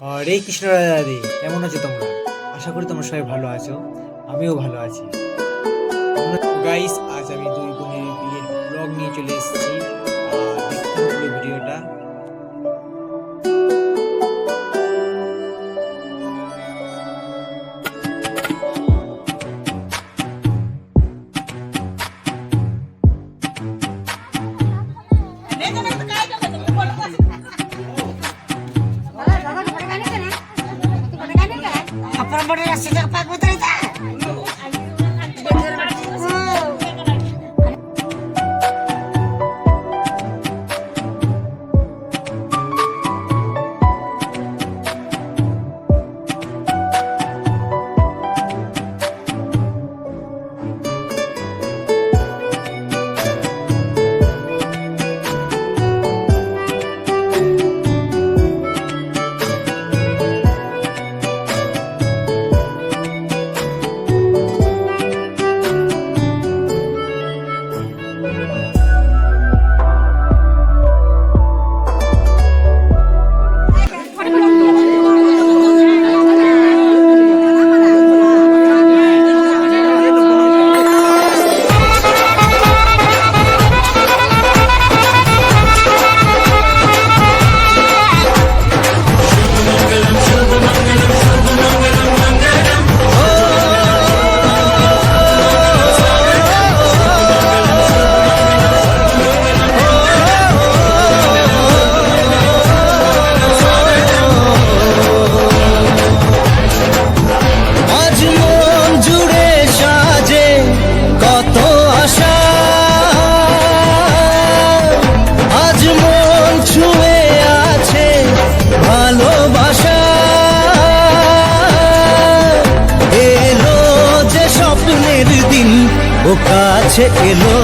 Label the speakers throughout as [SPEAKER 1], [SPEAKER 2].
[SPEAKER 1] হরে কৃষ্ণ রাজা রাধে। কেমন আছো তোমরা? আশা করি তোমরা সবাই ভালো আছো। আমিও ভালো আছি। গাইস আজ আমি দুই বোনের বিয়ের ব্লগ নিয়ে চলে এসেছি। আর
[SPEAKER 2] কাছে এলো।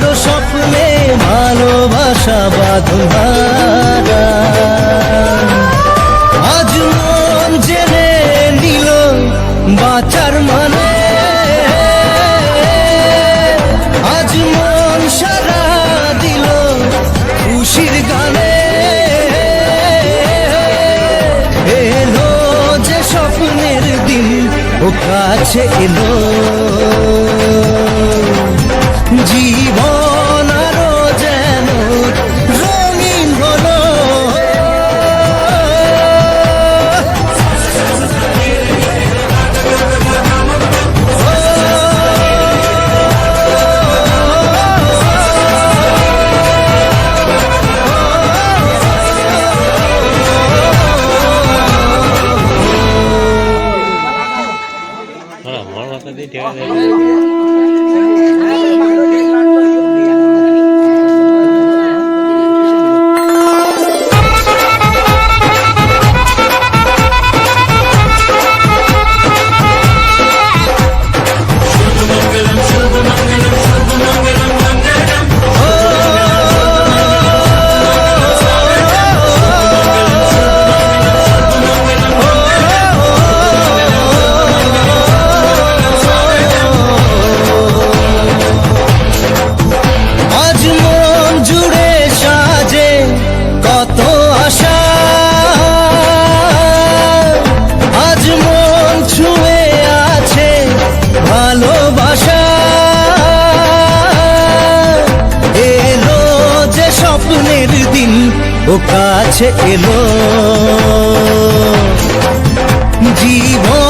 [SPEAKER 2] কারও স্বপ্নে ভালোবাসা বাঁধা আজ মন জেনে নিল বাঁচার মানে। আজ মন সারা দিল খুশির গানে। এলো যে স্বপ্নের দিন, ও কাছে এলো। জীবন কাছে এলো। জীবন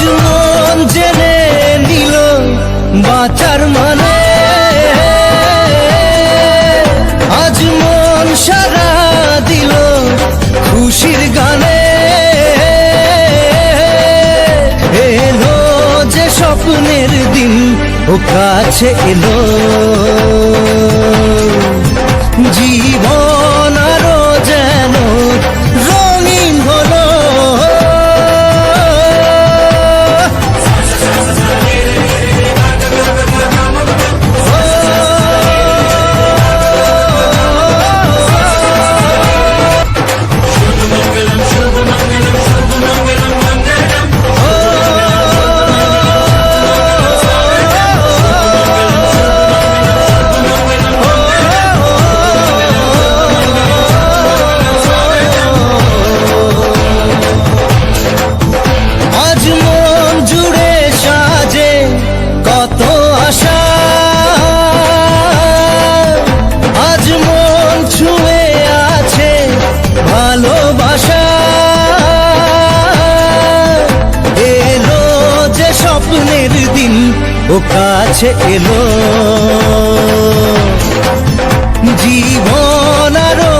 [SPEAKER 2] আজ মন জেনে নিল বাঁচার মানে। আজ মন সারা খুশির গানে। এলো যে দিন কাছে এলো। জীবন ও কাছে এলো। জীবন আরও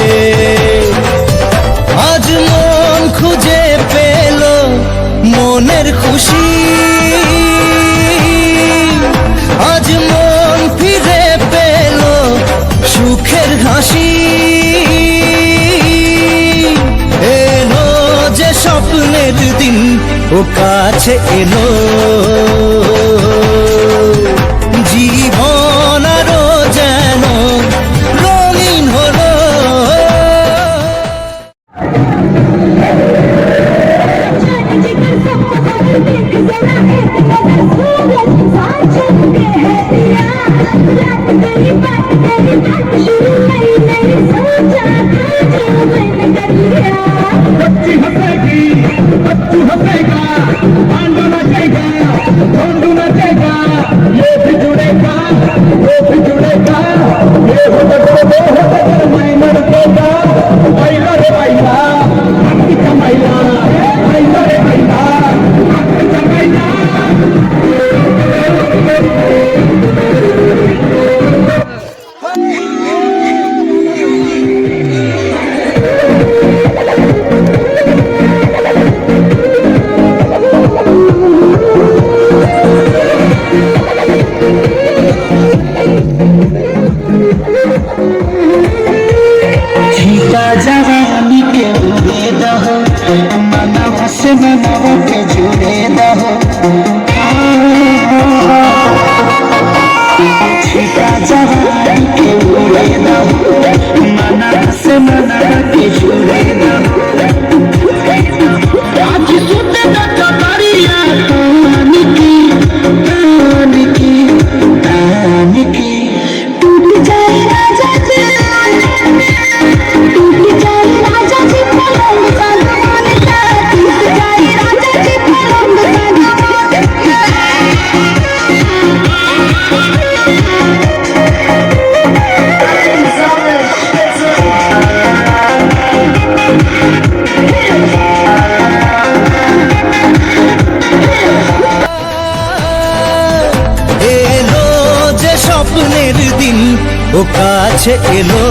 [SPEAKER 2] ও কাছে এলো। Yeah. Say look.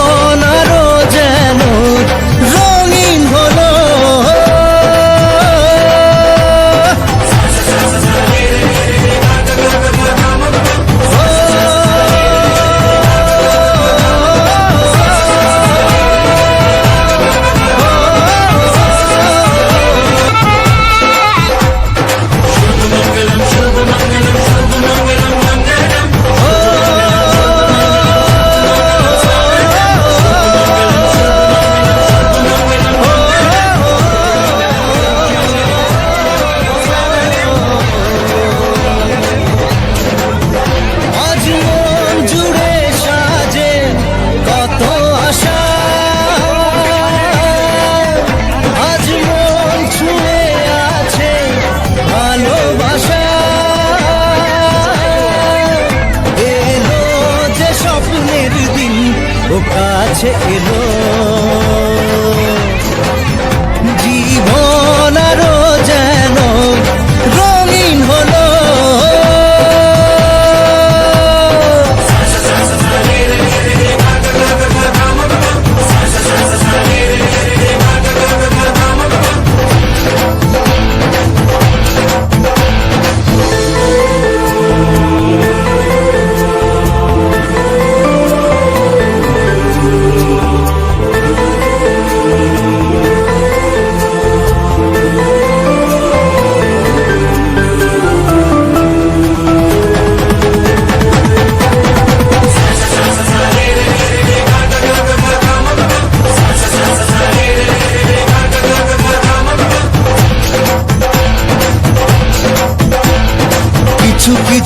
[SPEAKER 2] কাছে এলো।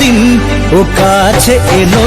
[SPEAKER 2] দিন ও কাছে এলো।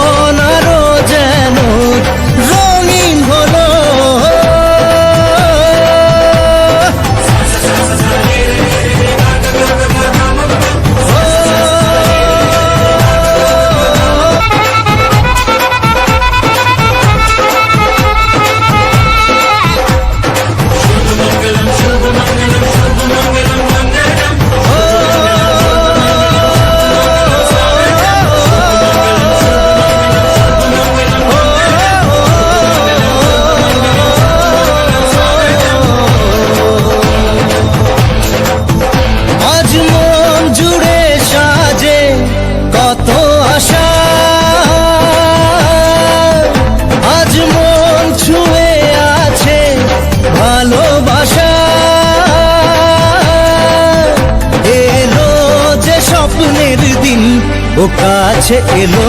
[SPEAKER 2] ও কাছে এলো।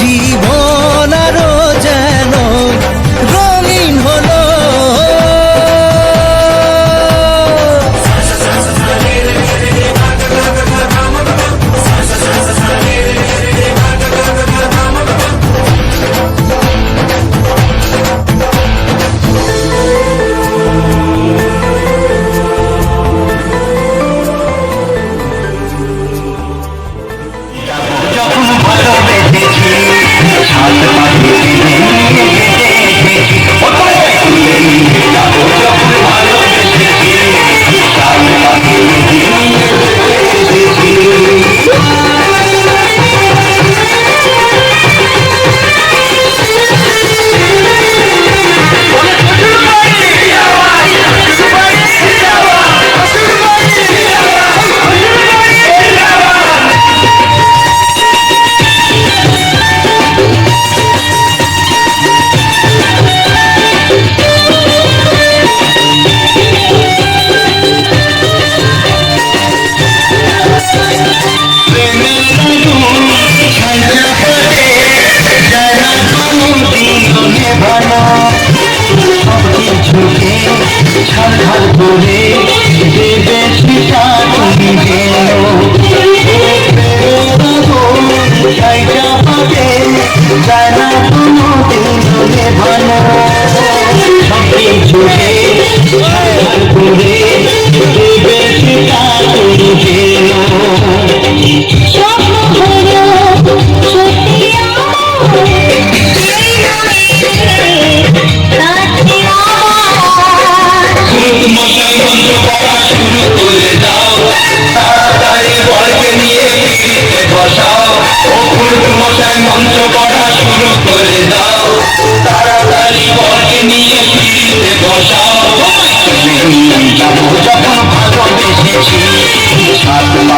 [SPEAKER 2] জীবন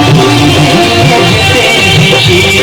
[SPEAKER 3] Porque tem gente